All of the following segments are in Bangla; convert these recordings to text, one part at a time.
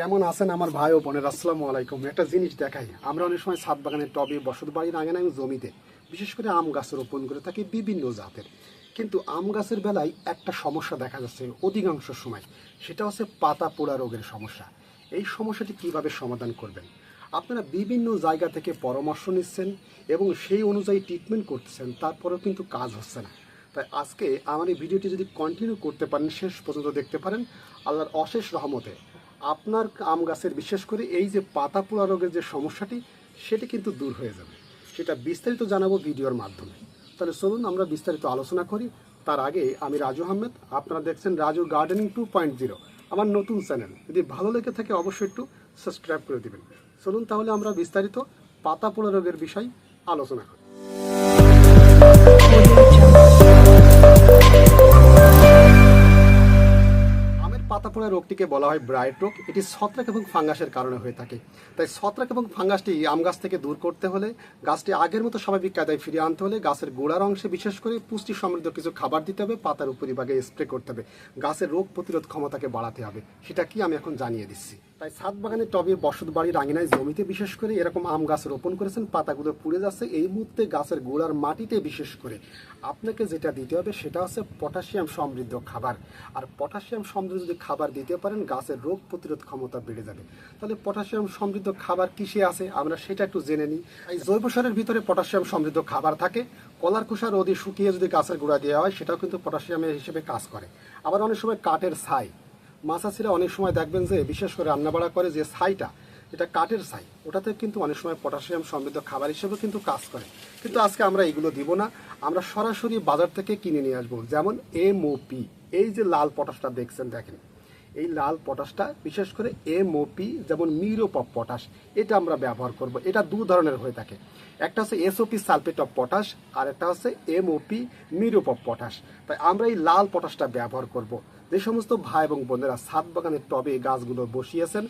কেমন আছেন আমার ভাই ও বোনের? আসসালামু আলাইকুম। একটা জিনিস দেখাই। আমরা অনেক সময় ছাদ বাগানের টবে বসত বাড়ির আগে না জমিতে, বিশেষ করে আম গাছ রোপণ করে থাকি বিভিন্ন জাতের। কিন্তু আম গাছের বেলায় একটা সমস্যা দেখা যাচ্ছে অধিকাংশ সময়। সেটা হচ্ছে পাতা পোড়া রোগের সমস্যা। এই সমস্যাটি কীভাবে সমাধান করবেন? আপনারা বিভিন্ন জায়গা থেকে পরামর্শ নিচ্ছেন এবং সেই অনুযায়ী ট্রিটমেন্ট করতেছেন, তারপরেও কিন্তু কাজ হচ্ছে না। তাই আজকে আমার এই ভিডিওটি যদি কন্টিনিউ করতে পারেন, শেষ পর্যন্ত দেখতে পারেন। আল্লাহর অশেষ রহমতে আপনার আম গাছের, বিশেষ করে এই যে পাতা পোড়া রোগের যে সমস্যাটি, সেটি কিন্তু দূর হয়ে যাবে। সেটা বিস্তারিত জানাব ভিডিওর মাধ্যমে। তাহলে চলুন, আমরা বিস্তারিত আলোচনা করি। তার আগে আমি রাজু আহমেদ, আপনারা দেখছেন Raju gardening two point zero, আমার নতুন চ্যানেল। যদি ভালো লেগে থাকে, অবশ্যই একটু সাবস্ক্রাইব করে দিবেন। চলুন তাহলে আমরা বিস্তারিত পাতা পোড়া রোগের বিষয় আলোচনা করি। পাতা রোগটিকে বলা হয় ব্রাইট রোগ। এটি ছত্রাক এবং ফাঙ্গাসের কারণে হয়ে থাকে। তাই ছত্রাক এবং ফাঙ্গাসটি আম গাছ থেকে দূর করতে হলে গাছটি আগের মতো স্বাভাবিক কায়দায় ফিরিয়ে আনতে হলে গাছের গোড়ার অংশে বিশেষ করে পুষ্টি সমৃদ্ধ কিছু খাবার দিতে হবে, পাতার উপরিভাগে স্প্রে করতে হবে। গাছের রোগ প্রতিরোধ ক্ষমতাকে বাড়াতে হবে। সেটা কি আমি এখন জানিয়ে দিচ্ছি। তাই ছাদ বাগানে টবে বসত বাড়ির আঙিনায় জমিতে বিশেষ করে এরকম আম গাছ রোপণ করেছেন, পাতাগুলো পুড়ে যাচ্ছে। এই মুহূর্তে গাছের গোড়ার মাটিতে বিশেষ করে। আপনাকে যেটা দিতে হবে সেটা হচ্ছে পটাশিয়াম সমৃদ্ধ খাবার। আর পটাশিয়াম সমৃদ্ধ যদি খাবার দিতে পারেন, গাছের রোগ প্রতিরোধ ক্ষমতা বেড়ে যাবে। তাহলে পটাশিয়াম সমৃদ্ধ খাবার কিসে আছে? আমরা সেটা একটু জেনে নিই। এই জৈব সারের ভিতরে পটাশিয়াম সমৃদ্ধ খাবার থাকে। কলার খোসা রোদে শুকিয়ে যদি গাছের গোড়া দেওয়া হয়, সেটাও কিন্তু পটাশিয়ামের হিসেবে কাজ করে। আবার অনেক সময় কাঠের ছাই। মাছাছিরা অনেক সময় দেখবেন যে, বিশেষ করে রান্নাবাড়া করে যে ছাইটা, এটা কাঠের ছাই, ওটাতে কিন্তু অনেক সময় পটাশিয়াম সমৃদ্ধ খাবার হিসেবে কিন্তু কাজ করে। কিন্তু আজকে আমরা এগুলো দিব না, আমরা সরাসরি বাজার থেকে কিনে নিয়ে আসব। যেমন এমওপি, এই যে লাল পটাশটা দেখছেন, দেখেন। এই লাল পটাশটা, বিশেষ করে এমওপি, যেমন মিরোপপ পটাশ, এটা আমরা ব্যবহার করব। এটা দু ধরনের হয়ে থাকে। একটা হচ্ছে এসওপি সালফেট অফ পটাশ, আর একটা হচ্ছে এমওপি মিরোপপ পটাশ। তাই আমরা এই লাল পটাশটা ব্যবহার করব। যে সমস্ত ভাই এবং বোনেরা ছাদ বাগানের টবে গাছগুলো বসিয়েছেন।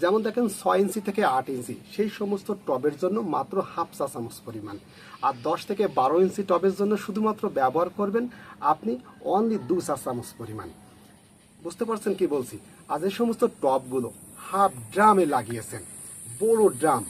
যেমন দেখেন ছয় ইঞ্চি থেকে আট ইঞ্চি। সেই সমস্ত টবের জন্য মাত্র হাফ চা চামচ পরিমাণ। আর দশ থেকে বারো ইঞ্চি টবের জন্য শুধুমাত্র ব্যবহার করবেন আপনি অনলি দু চা চামচ পরিমাণ। বুঝতে পারছেন কি বলছি? আর যে সমস্ত টবগুলো হাফ ড্রামে লাগিয়েছেন। বড় ড্রাম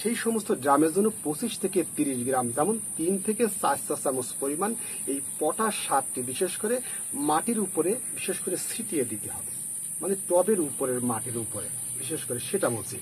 সেই সমস্ত ড্রামের জন্য পঁচিশ থেকে তিরিশ গ্রাম, যেমন তিন থেকে চার চা চামচ পরিমাণ এই পটাশ সারটি বিশেষ করে মাটির উপরে বিশেষ করে ছিটিয়ে দিতে হবে। মানে টবের উপরের মাটির উপরে, বিশেষ করে সেটা বলছি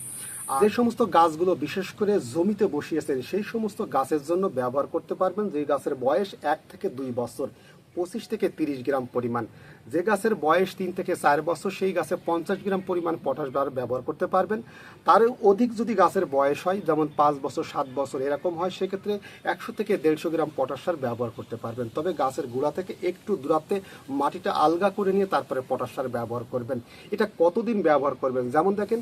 যে সমস্ত গাছগুলো বিশেষ করে জমিতে বসিয়েছেন, সেই সমস্ত গাছের জন্য ব্যবহার করতে পারবেন। যে গাছের বয়স এক থেকে দুই বছর পঁচিশ থেকে তিরিশ গ্রাম পরিমাণ। যে গাছের বয়স তিন থেকে চার বছর, সেই গাছে পঞ্চাশ গ্রাম পরিমাণ পটাশ বার ব্যবহার করতে পারবেন। তার অধিক যদি গাছের বয়স হয়, যেমন পাঁচ বছর, সাত বছর এরকম হয়, সেক্ষেত্রে একশো থেকে দেড়শো গ্রাম পটাশ সার ব্যবহার করতে পারবেন। তবে গাছের গোড়া থেকে একটু দূরাত্বে মাটিটা আলগা করে নিয়ে তারপরে পটাশ সার ব্যবহার করবেন। এটা কতদিন ব্যবহার করবেন? যেমন দেখেন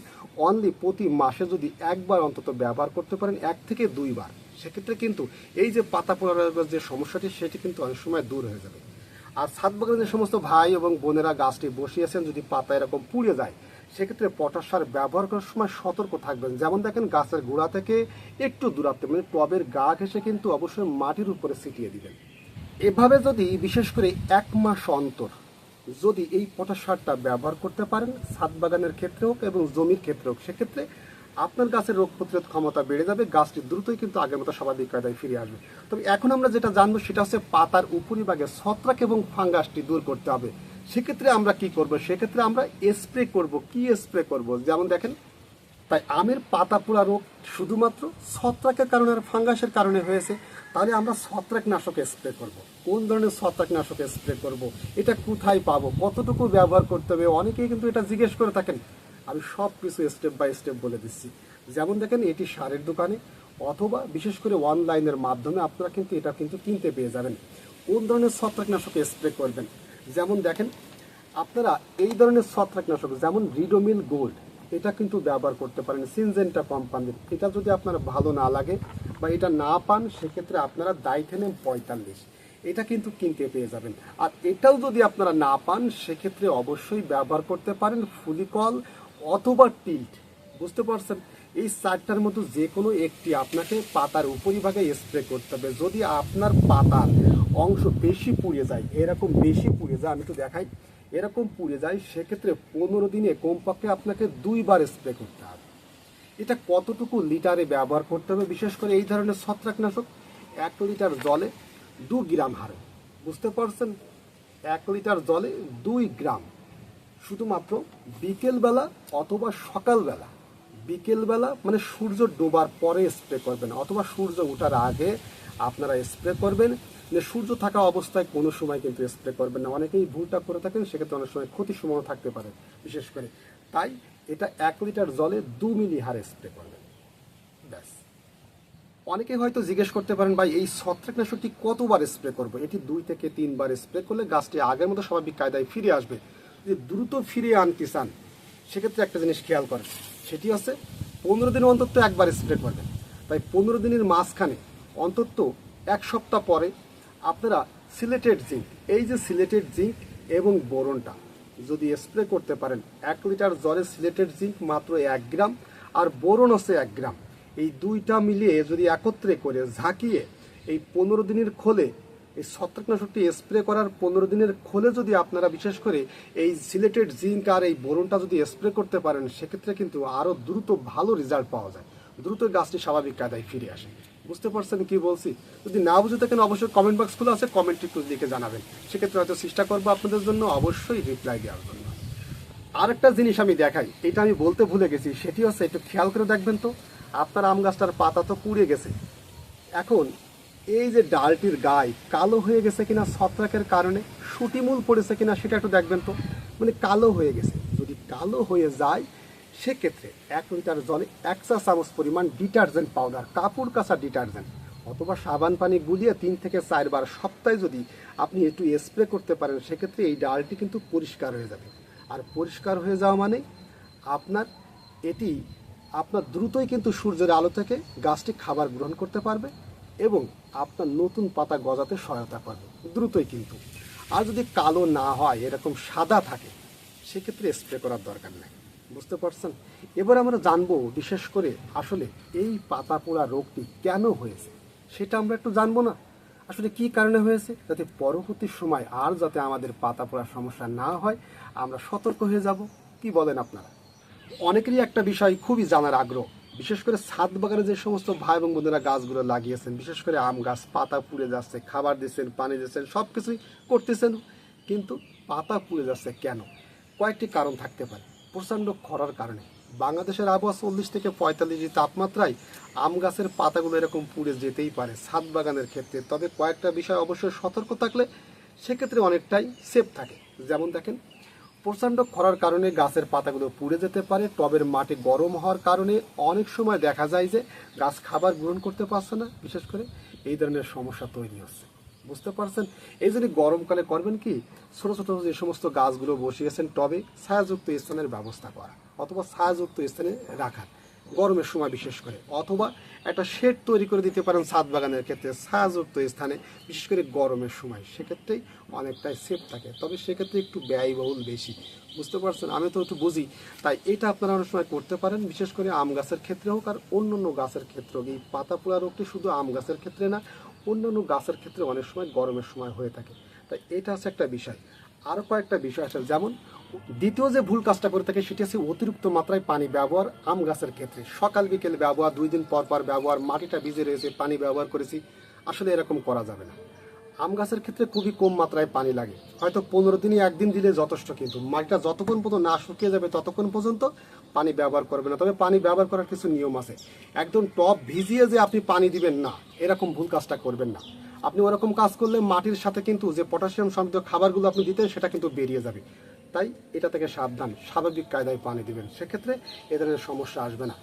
অনলি প্রতি মাসে যদি একবার অন্তত ব্যবহার করতে পারেন, এক থেকে দুইবার। সেক্ষেত্রে কিন্তু এই যে পাতা পোড়ার যে সমস্যাটি, সেটি কিন্তু অনেক সময় দূর হয়ে যাবে। আর ছাদ বাগানে যে সমস্ত ভাই এবং বোনেরা গাছটি বসিয়েছেন, যদি পাতা এরকম পুড়ে যায়, সেক্ষেত্রে পটাশ সার ব্যবহার করার সময় সতর্ক থাকবেন। যেমন দেখেন, গাছের গোড়া থেকে একটু দূরত্বে মানে টবের গা ঘেসে কিন্তু অবশ্যই মাটির উপরে ছিটিয়ে দিবেন। এভাবে যদি, বিশেষ করে এক মাস অন্তর, যদি এই পটাশ সারটা ব্যবহার করতে পারেন, ছাদ বাগানের ক্ষেত্রে হোক এবং জমির ক্ষেত্রে হোক সেক্ষেত্রে আপনার গাছের রোগ প্রতিরোধ ক্ষমতা বেড়ে যাবে, গাছটি দ্রুতই কিন্তু আগের মতো স্বাভাবিক কায়দায় ফিরে আসবে। তবে এখন আমরা যেটা জানব সেটা হচ্ছে পাতার উপরিভাগে ছত্রাক এবং ফাঙ্গাসটি দূর করতে হবে। সেক্ষেত্রে আমরা কি করব? সেক্ষেত্রে আমরা স্প্রে করব। কি স্প্রে করব? যেমন দেখেন, তাই আমের পাতা পোড়া রোগ শুধুমাত্র ছত্রাকের কারণে আর ফাঙ্গাসের কারণে হয়েছে। তাহলে আমরা ছত্রাকনাশক স্প্রে করব। কোন ধরনের ছত্রাকনাশক স্প্রে করব। এটা কোথায় পাবো? কতটুকু ব্যবহার করতে হবে? অনেকেই কিন্তু এটা জিজ্ঞেস করে থাকেন আমি সব কিছু স্টেপ বাই স্টেপ বলে দিচ্ছি। যেমন দেখেন, এটি সারের দোকানে অথবা বিশেষ করে অনলাইনের মাধ্যমে আপনারা কিন্তু এটা কিন্তু কিনতে পেয়ে যাবেন। কোন ধরনের ছত্রাকনাশক স্প্রে করবেন? যেমন দেখেন, আপনারা এই ধরনের ছত্রাকনাশক, যেমন রিডোমিল গোল্ড এটা কিন্তু ব্যবহার করতে পারেন সিনজেন্টা কোম্পানির এটা যদি আপনার ভালো না লাগে বা এটা না পান, সেক্ষেত্রে আপনারা দাইথেনেম পঁয়তাল্লিশ, এটা কিন্তু কিনতে পেয়ে যাবেন। আর এটাও যদি আপনারা না পান, সেক্ষেত্রে অবশ্যই ব্যবহার করতে পারেন ফুলিকল অথবা টিল্ট। বুঝতে পারছেন? এই চারটার মতো যে কোনো একটি আপনাকে পাতার উপরিভাগে স্প্রে করতে হবে। যদি আপনার পাতার অংশ বেশি পুড়ে যায়, এরকম বেশি পুড়ে যায়, আমি তো দেখাই, এরকম পুড়ে যায়, সেক্ষেত্রে পনেরো দিনে কমপক্ষে আপনাকে দুইবার স্প্রে করতে হবে। এটা কতটুকু লিটারে ব্যবহার করতে হবে? বিশেষ করে এই ধরনের ছত্রাকনাশক, এক লিটার জলে দু গ্রাম হারে। বুঝতে পারছেন? এক লিটার জলে দুই গ্রাম। শুধুমাত্র বিকেলবেলা অথবা সকালবেলা, বিকেলবেলা মানে সূর্য ডোবার পরে স্প্রে করবেন, অথবা সূর্য ওঠার আগে আপনারা স্প্রে করবেন। যে সূর্য থাকা অবস্থায় কোনো সময় কিন্তু স্প্রে করবেন না। অনেকেই ভুলটা করে থাকেন, সেক্ষেত্রে অনেক সময় ক্ষতির সময় থাকতে পারে, বিশেষ করে। তাই এটা এক লিটার জলে দু মিলি হারে স্প্রে করবেন। ব্যাস। অনেকে হয়তো জিজ্ঞেস করতে পারেন, ভাই, এই ছত্রাকনাশকটি কতবার স্প্রে করব? এটি দুই থেকে তিনবার স্প্রে করলে গাছটি আগের মতো স্বাভাবিক কায়দায় ফিরে আসবে। যদি দ্রুত ফিরিয়ে আনতে চান, সেক্ষেত্রে একটা জিনিস খেয়াল করেন। সেটি হচ্ছে পনেরো দিন অন্তত একবার স্প্রে করবেন। তাই পনেরো দিনের মাঝখানে অন্তত এক সপ্তাহ পরে আপনারা সিলেটেড জিঙ্ক, এই যে সিলেটেড জিঙ্ক এবং বোরনটা, যদি স্প্রে করতে পারেন, এক লিটার জলে সিলেটেড জিঙ্ক মাত্র এক গ্রাম আর বোরন হচ্ছে এক গ্রাম। এই দুইটা মিলিয়ে যদি একত্রে করে ঝাঁকিয়ে এই পনেরো দিনের খোলে এই ছত্রাকনাশকটি স্প্রে করার পনেরো দিনের খোলে যদি আপনারা, বিশেষ করে এই সিলেটেড জিঙ্ক আর এই বোরনটা যদি স্প্রে করতে পারেন, সেক্ষেত্রে কিন্তু আরও দ্রুত ভালো রেজাল্ট পাওয়া যায়। দ্রুত গাছটি স্বাভাবিক কায়দায় ফিরে আসে। বুঝতে পারছেন কি বলছি? যদি না বুঝে থাকেন, অবশ্যই কমেন্ট বক্স খোলা আছে কমেন্ট একটু লিখে জানাবেন। সেক্ষেত্রে হয়তো চেষ্টা করব আপনাদের জন্য, অবশ্যই রিপ্লাই দেওয়ার জন্য। আরেকটা জিনিস আমি দেখাই, এটা আমি বলতে ভুলে গেছি, সেটি হচ্ছে, একটু খেয়াল করে দেখবেন তো, আপনার আম গাছটার পাতা তো পুড়ে গেছে। এখন এই যে ডালটির গায়ে কালো হয়ে গেছে কিনা ছত্রাকের কারণে সুটিমূল পড়েছে কিনা সেটা একটু দেখবেন তো। মানে কালো হয়ে গেছে। যদি কালো হয়ে যায়, সেক্ষেত্রে এক লিটার জলে এক চা চামচ পরিমাণ ডিটারজেন্ট পাউডার কাপড় কাঁচা ডিটারজেন্ট অথবা সাবান পানি গুলিয়ে তিন থেকে চারবার সপ্তাহে যদি আপনি একটু স্প্রে করতে পারেন, সেক্ষেত্রে এই ডালটি কিন্তু পরিষ্কার হয়ে যাবে। আর পরিষ্কার হয়ে যাওয়া মানে আপনার এটি, আপনার দ্রুতই কিন্তু সূর্যের আলো থেকে গাছটি খাবার গ্রহণ করতে পারবে। এবং আপনার নতুন পাতা গজাতে সহায়তা করবে। দ্রুতই কিন্তু। আর যদি কালো না হয়, এরকম সাদা থাকে, সেক্ষেত্রে স্প্রে করার দরকার নেই। বুঝতে পারছেন? এবার আমরা জানব, বিশেষ করে আসলে এই পাতা পোড়া রোগটি কেন হয়েছে? সেটা আমরা একটু জানব না। আসলে কি কারণে হয়েছে? যাতে পরবর্তী সময় আর যাতে আমাদের পাতা পোড়ার সমস্যা না হয়, আমরা সতর্ক হয়ে যাব। কি বলেন আপনারা? অনেকেরই একটা বিষয় খুবই জানার আগ্রহ। বিশেষ করে ছাদ বাগানে যে সমস্ত ভাই এবং বোনেরা গাছগুলো লাগিয়েছেন, বিশেষ করে আম গাছ, পাতা পুড়ে যাচ্ছে, খাবার দিচ্ছেন, পানি দিচ্ছেন সব কিছুই করতেছেন, কিন্তু পাতা পুড়ে যাচ্ছে কেন? কয়েকটি কারণ থাকতে পারে। প্রচণ্ড খরার কারণে। বাংলাদেশের আবহাওয়া চল্লিশ থেকে পঁয়তাল্লিশ তাপমাত্রায় আম গাছের পাতাগুলো এরকম পুড়ে যেতেই পারে ছাদ বাগানের ক্ষেত্রে। তবে কয়েকটা বিষয় অবশ্যই সতর্ক থাকলে সেক্ষেত্রে অনেকটাই সেফ থাকে। যেমন দেখেন প্রচণ্ড খরার কারণে গাছের পাতাগুলো পুড়ে যেতে পারে, টবের মাটি গরম হওয়ার কারণে অনেক সময় দেখা যায় যে গাছ খাবার গ্রহণ করতে পারছে না। বিশেষ করে এই ধরনের সমস্যা তৈরি হচ্ছে। বুঝতে পারছেন? এই জন্য গরমকালে করবেন কি? ছোটো ছোটো যে সমস্ত গাছগুলো বসিয়েছেন টবে ছায়াযুক্ত স্থানের ব্যবস্থা করা অথবা ছায়াযুক্ত স্থানে রাখা। গরমের সময় বিশেষ করে। অথবা একটা শেড তৈরি করে দিতে পারেন ছাদ বাগানের ক্ষেত্রে ছায়াযুক্ত স্থানে, বিশেষ করে গরমের সময়। সেক্ষেত্রেই অনেকটাই সেফ থাকে। তবে সেক্ষেত্রে একটু ব্যয়বহুল বেশি। বুঝতে পারছেন? আমি তো একটু বুঝি। তাই এটা আপনারা অনেক সময় করতে পারেন, বিশেষ করে আম গাছের ক্ষেত্রে হোক আর অন্য অন্য গাছের ক্ষেত্রে হোক। এই পাতা পোড়া রোগটি শুধু আম গাছের ক্ষেত্রে না, অন্যান্য গাছের ক্ষেত্রে অনেক সময় গরমের সময় হয়ে থাকে। তাই এটা হচ্ছে একটা বিষয়। আরও কয়েকটা বিষয় আছে। যেমন, দ্বিতীয় যে ভুল কাজটা করে থাকে, সেটি হচ্ছে অতিরিক্ত মাত্রায় পানি ব্যবহার আম গাছের ক্ষেত্রে। সকাল, বিকেল ব্যবহার, দুই দিন পর পর ব্যবহার, মাটিটা ভিজে রয়েছে, পানি ব্যবহার করেছি। আসলে এরকম করা যাবে না। আম গাছের ক্ষেত্রে খুবই কম মাত্রায় পানি লাগে। হয়তো পনেরো দিনে একদিন দিলে যথেষ্ট, কিন্তু মাটিটা যতক্ষণ পর্যন্ত না শুকিয়ে যাবে, ততক্ষণ পর্যন্ত পানি ব্যবহার করবে না। তবে পানি ব্যবহার করার কিছু নিয়ম আছে। একদম টপ ভিজিয়ে যে আপনি পানি দিবেন না, এরকম ভুল কাজটা করবেন না। আপনি ওরকম কাজ করলে মাটির সাথে কিন্তু যে পটাশিয়াম সমৃদ্ধ খাবারগুলো আপনি দিতেন, সেটা কিন্তু বেরিয়ে যাবে। তাই এটা থেকে সাবধান, স্বাভাবিক কায়দায় পানি দিবেন। সেক্ষেত্রে এ ধরনের সমস্যা আসবে না।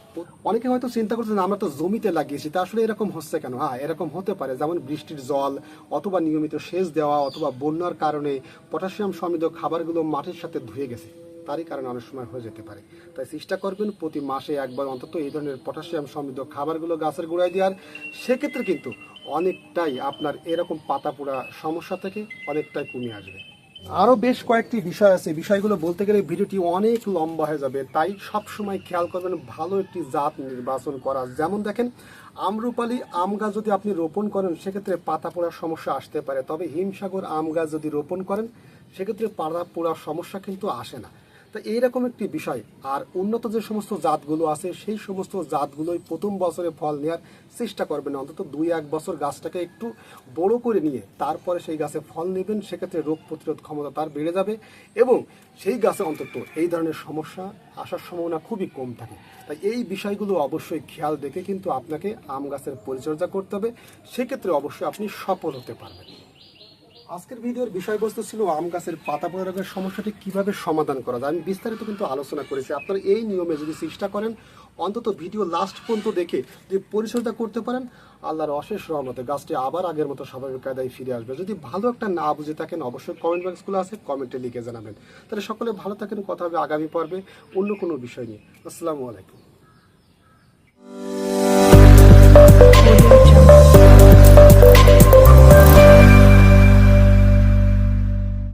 অনেকে হয়তো চিন্তা করছেন আমরা তো জমিতে লাগিয়েছি, তা আসলে এরকম হচ্ছে কেন? হ্যাঁ এরকম হতে পারে, যেমন বৃষ্টির জল অথবা নিয়মিত সেচ দেওয়া অথবা বন্যার কারণে পটাশিয়াম সমৃদ্ধ খাবারগুলো মাটির সাথে ধুয়ে গেছে। তারই কারণে অনেক সময় হয়ে যেতে পারে। তাই চেষ্টা করবেন প্রতি মাসে একবার অন্তত এই ধরনের পটাশিয়াম সমৃদ্ধ খাবারগুলো গাছের গোড়ায় দেওয়ার। সেক্ষেত্রে কিন্তু অনেকটাই আপনার এরকম পাতা পোড়া সমস্যা থেকে অনেকটাই কমে আসবে। আরও বেশ কয়েকটি বিষয় আছে। বিষয়গুলো বলতে গেলে ভিডিওটি অনেক লম্বা হয়ে যাবে। তাই সব সময় খেয়াল করবেন, ভালো একটি জাত নির্বাচন করা। যেমন দেখেন, আমরুপালি আম গাছ যদি আপনি রোপণ করেন, সেক্ষেত্রে পাতা পোড়ার সমস্যা আসতে পারে। তবে হিমসাগর আম গাছ যদি রোপণ করেন, সেক্ষেত্রে পাতা পোড়ার সমস্যা কিন্তু আসে না। তা এইরকম একটি বিষয়। আর উন্নত যে সমস্ত জাতগুলো আছে, সেই সমস্ত জাতগুলোই প্রথম বছরে ফল নেওয়ার চেষ্টা করবেন। অন্তত দুই এক বছর গাছটাকে একটু বড় করে নিয়ে তারপরে সেই গাছে ফল নেবেন, সেক্ষেত্রে রোগ প্রতিরোধ ক্ষমতা তার বেড়ে যাবে এবং সেই গাছে অন্তত এই ধরনের সমস্যা আসার সম্ভাবনা খুবই কম থাকে। তাই এই বিষয়গুলো অবশ্যই খেয়াল রেখে কিন্তু আপনাকে আম গাছের পরিচর্যা করতে হবে। সেক্ষেত্রে অবশ্যই আপনি সফল হতে পারবেন। আজকের ভিডিওর বিষয়বস্তু ছিল আম গাছের পাতা পোড়া রোগের সমস্যাটি কীভাবে সমাধান করা যায়। আমি বিস্তারিত কিন্তু আলোচনা করেছি। আপনারা এই নিয়মে যদি চেষ্টা করেন, অন্তত ভিডিও লাস্ট পর্যন্ত দেখে যদি পরিচর্যা করতে পারেন, আল্লাহর অশেষ রহমতে গাছটি আবার আগের মতো স্বাভাবিক কায়দায় ফিরে আসবে। যদি ভালো একটা না বুঝে থাকেন, অবশ্যই কমেন্ট বক্সগুলো আছে কমেন্টে লিখে জানাবেন। তাহলে সকলে ভালো থাকেন, কথা হবে আগামী পর্বে অন্য কোনো বিষয় নিয়ে। আসসালামু আলাইকুম।